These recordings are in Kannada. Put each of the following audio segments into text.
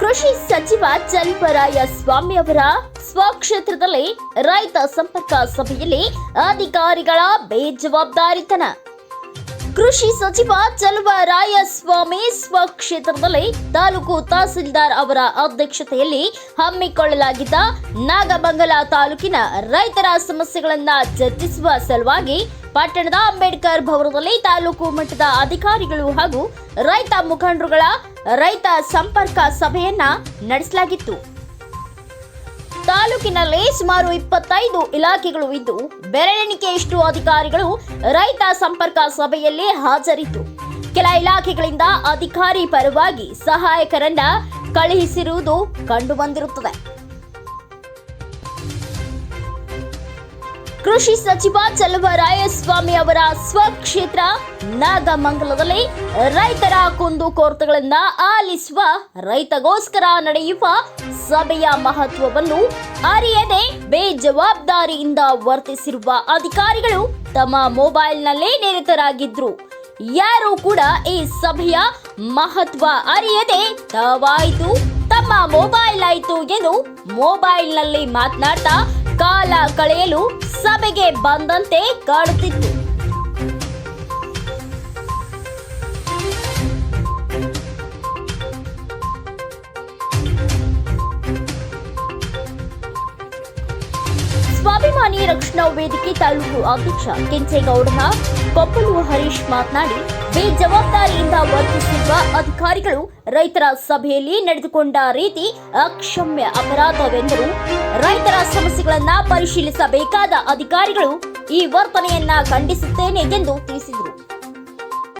ಕೃಷಿ ಸಚಿವ ಚಲುವರಾಯ ಸ್ವಾಮಿ ಅವರ ಸ್ವಕ್ಷೇತ್ರದಲ್ಲಿ ರೈತ ಸಂಪರ್ಕ ಸಭೆಯಲ್ಲಿ ಅಧಿಕಾರಿಗಳ ಬೇಜವಾಬ್ದಾರಿತನ. ಕೃಷಿ ಸಚಿವ ಚಲುವರಾಯಸ್ವಾಮಿ ಸ್ವಕ್ಷೇತ್ರದಲ್ಲಿ ತಾಲೂಕು ತಹಸೀಲ್ದಾರ್ ಅವರ ಅಧ್ಯಕ್ಷತೆಯಲ್ಲಿ ಹಮ್ಮಿಕೊಳ್ಳಲಾಗಿದ್ದ ನಾಗಮಂಗಲ ತಾಲೂಕಿನ ರೈತರ ಸಮಸ್ಯೆಗಳನ್ನು ಚರ್ಚಿಸುವ ಸಲುವಾಗಿ ಪಟ್ಟಣದ ಅಂಬೇಡ್ಕರ್ ಭವನದಲ್ಲಿ ತಾಲೂಕು ಮಟ್ಟದ ಅಧಿಕಾರಿಗಳು ಹಾಗೂ ರೈತ ಮುಖಂಡರುಗಳ ರೈತ ಸಂಪರ್ಕ ಸಭೆಯನ್ನ ನಡೆಸಲಾಗಿತ್ತು. ತಾಲೂಕಿನಲ್ಲಿ ಸುಮಾರು ಇಪ್ಪತ್ತೈದು ಇಲಾಖೆಗಳು ಇದ್ದು ಬೆರಳೆಣಿಕೆಯಷ್ಟು ಅಧಿಕಾರಿಗಳು ರೈತ ಸಂಪರ್ಕ ಸಭೆಯಲ್ಲಿ ಹಾಜರಿತ್ತು ಕೆಲ ಇಲಾಖೆಗಳಿಂದ ಅಧಿಕಾರಿ ಪರವಾಗಿ ಸಹಾಯಕರನ್ನ ಕಳುಹಿಸಿರುವುದು ಕಂಡುಬಂದಿರುತ್ತದೆ. ಕೃಷಿ ಸಚಿವ ಚಲುವರಾಯಸ್ವಾಮಿ ಅವರ ಸ್ವಕ್ಷೇತ್ರ ನಾಗಮಂಗಲದಲ್ಲಿ ರೈತರ ಕುಂದು ಕೊರತೆಗಳನ್ನ ಆಲಿಸುವ ರೈತಗೋಸ್ಕರ ನಡೆಯುವ ಸಭೆಯ ಮಹತ್ವವನ್ನು ಅರಿಯದೆ ಬೇಜವಾಬ್ದಾರಿಯಿಂದ ವರ್ತಿಸಿರುವ ಅಧಿಕಾರಿಗಳು ತಮ್ಮ ಮೊಬೈಲ್ನಲ್ಲೇ ನಿರತರಾಗಿದ್ರು. ಯಾರು ಕೂಡ ಈ ಸಭೆಯ ಮಹತ್ವ ಅರಿಯದೆ ತಾವಾಯಿತು ತಮ್ಮ ಮೊಬೈಲ್ ಆಯಿತು ಎಂದು ಮೊಬೈಲ್ನಲ್ಲಿ ಮಾತನಾಡ್ತಾ ಕಾಲ ಕಳೆಯಲು ಸಭೆಗೆ ಬಂದಂತೆ ಕಾಡುತ್ತಿತ್ತು. ಸ್ವಾಭಿಮಾನಿ ರಕ್ಷಣಾ ವೇದಿಕೆ ತಾಲೂಕು ಅಧ್ಯಕ್ಷ ಕೆಂಚೇಗೌಡನ ಕೊಪ್ಪಲು ಹರೀಶ್ ಮಾತನಾಡಿ, ಬೇಜವಾಬ್ದಾರಿಯಿಂದ ವರ್ತಿಸಿರುವ ಅಧಿಕಾರಿಗಳು ರೈತರ ಸಭೆಯಲ್ಲಿ ನಡೆದುಕೊಂಡ ರೀತಿ ಅಕ್ಷಮ್ಯ ಅಪರಾಧವೆಂದರು ರೈತರ ಸಮಸ್ಯೆಗಳನ್ನ ಪರಿಶೀಲಿಸಬೇಕಾದ ಅಧಿಕಾರಿಗಳು ಈ ವರ್ತನೆಯನ್ನ ಖಂಡಿಸುತ್ತೇನೆ ಎಂದು ತಿಳಿಸಿದರು.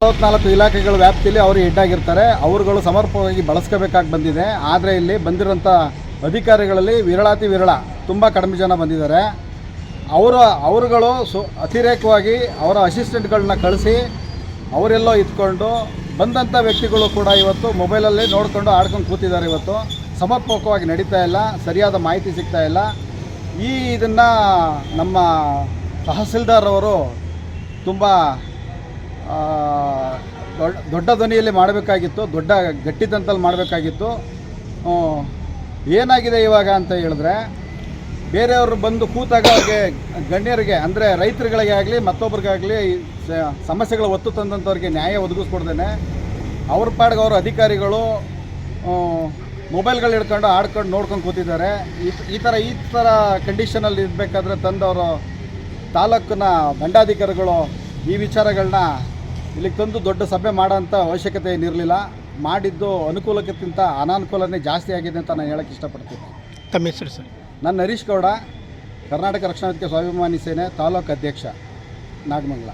ನಲವತ್ನಾಲ್ಕು ಇಲಾಖೆಗಳ ವ್ಯಾಪ್ತಿಯಲ್ಲಿ ಅವರು ಹೆಡ್ ಆಗಿರ್ತಾರೆ ಅವರುಗಳು ಸಮರ್ಪಕವಾಗಿ ಬಳಸ್ಕೋಬೇಕಾಗಿ ಬಂದಿದೆ. ಆದರೆ ಇಲ್ಲಿ ಬಂದಿರುವಂಥ ಅಧಿಕಾರಿಗಳಲ್ಲಿ ವಿರಳಾತಿ ವಿರಳ. ತುಂಬ ಕಡಿಮೆ ಜನ ಬಂದಿದ್ದಾರೆ. ಅವರು, ಅವರುಗಳು ಸು, ಅತಿರೇಕವಾಗಿ ಅವರ ಅಸಿಸ್ಟೆಂಟ್ಗಳನ್ನ ಕಳಿಸಿ ಅವರೆಲ್ಲೋ ಇದ್ಕೊಂಡು ಬಂದಂಥ ವ್ಯಕ್ತಿಗಳು ಕೂಡ ಇವತ್ತು ಮೊಬೈಲಲ್ಲಿ ನೋಡಿಕೊಂಡು ಆಡ್ಕೊಂಡು ಕೂತಿದ್ದಾರೆ ಇವತ್ತು. ಸಮರ್ಪಕವಾಗಿ ನಡೀತಾ ಇಲ್ಲ, ಸರಿಯಾದ ಮಾಹಿತಿ ಸಿಗ್ತಾ ಇಲ್ಲ. ಈ ಇದನ್ನು ನಮ್ಮ ತಹಸೀಲ್ದಾರ್ ಅವರು ತುಂಬ ದೊಡ್ಡ ದೊಡ್ಡ ಧ್ವನಿಯಲ್ಲಿ ಮಾಡಬೇಕಾಗಿತ್ತು, ದೊಡ್ಡ ಗಟ್ಟಿದಂತಲ್ಲಿ ಮಾಡಬೇಕಾಗಿತ್ತು. ಏನಾಗಿದೆ ಇವಾಗ ಅಂತ ಹೇಳಿದ್ರೆ ಬೇರೆಯವರು ಬಂದು ಕೂತಾಗ ಅವ್ರಿಗೆ ಗಣ್ಯರಿಗೆ, ಅಂದರೆ ರೈತರುಗಳಿಗೆ ಆಗಲಿ, ಮತ್ತೊಬ್ರಿಗಾಗಲಿ ಸಮಸ್ಯೆಗಳು ಒತ್ತು ತಂದಂಥವ್ರಿಗೆ ನ್ಯಾಯ ಒದಗಿಸ್ಕೊಡ್ದೇನೆ. ಅವ್ರ ಪಾಡ್ಗೆ ಅವ್ರ ಅಧಿಕಾರಿಗಳು ಮೊಬೈಲ್ಗಳು ಹಿಡ್ಕೊಂಡು ಆಡ್ಕೊಂಡು ನೋಡ್ಕೊಂಡು ಕೂತಿದ್ದಾರೆ. ಈ ಈ ಥರ ಈ ಥರ ಕಂಡೀಷನಲ್ಲಿ ಇರಬೇಕಾದ್ರೆ ತಂದವರು ತಾಲೂಕಿನ ದಂಡಾಧಿಕಾರಿಗಳು ಈ ವಿಚಾರಗಳನ್ನ ಇಲ್ಲಿಗೆ ತಂದು ದೊಡ್ಡ ಸಭೆ ಮಾಡೋಂಥ ಅವಶ್ಯಕತೆ ಏನಿರಲಿಲ್ಲ. ಮಾಡಿದ್ದು ಅನುಕೂಲಕ್ಕಿಂತ ಅನಾನುಕೂಲನೇ ಜಾಸ್ತಿ ಆಗಿದೆ ಅಂತ ನಾನು ಹೇಳೋಕ್ಕೆ ಇಷ್ಟಪಡ್ತೀನಿ. ತಮ್ಮ ಹೆಸರು ಸರ್? ನಾನು ಹರೀಶ್ ಗೌಡ ಕರ್ನಾಟಕ ರಕ್ಷಣಾ ವೇದಿಕೆ ಸ್ವಾಭಿಮಾನಿ ಸೇನೆ ತಾಲೂಕು ಅಧ್ಯಕ್ಷ ನಾಗಮಂಗಲ.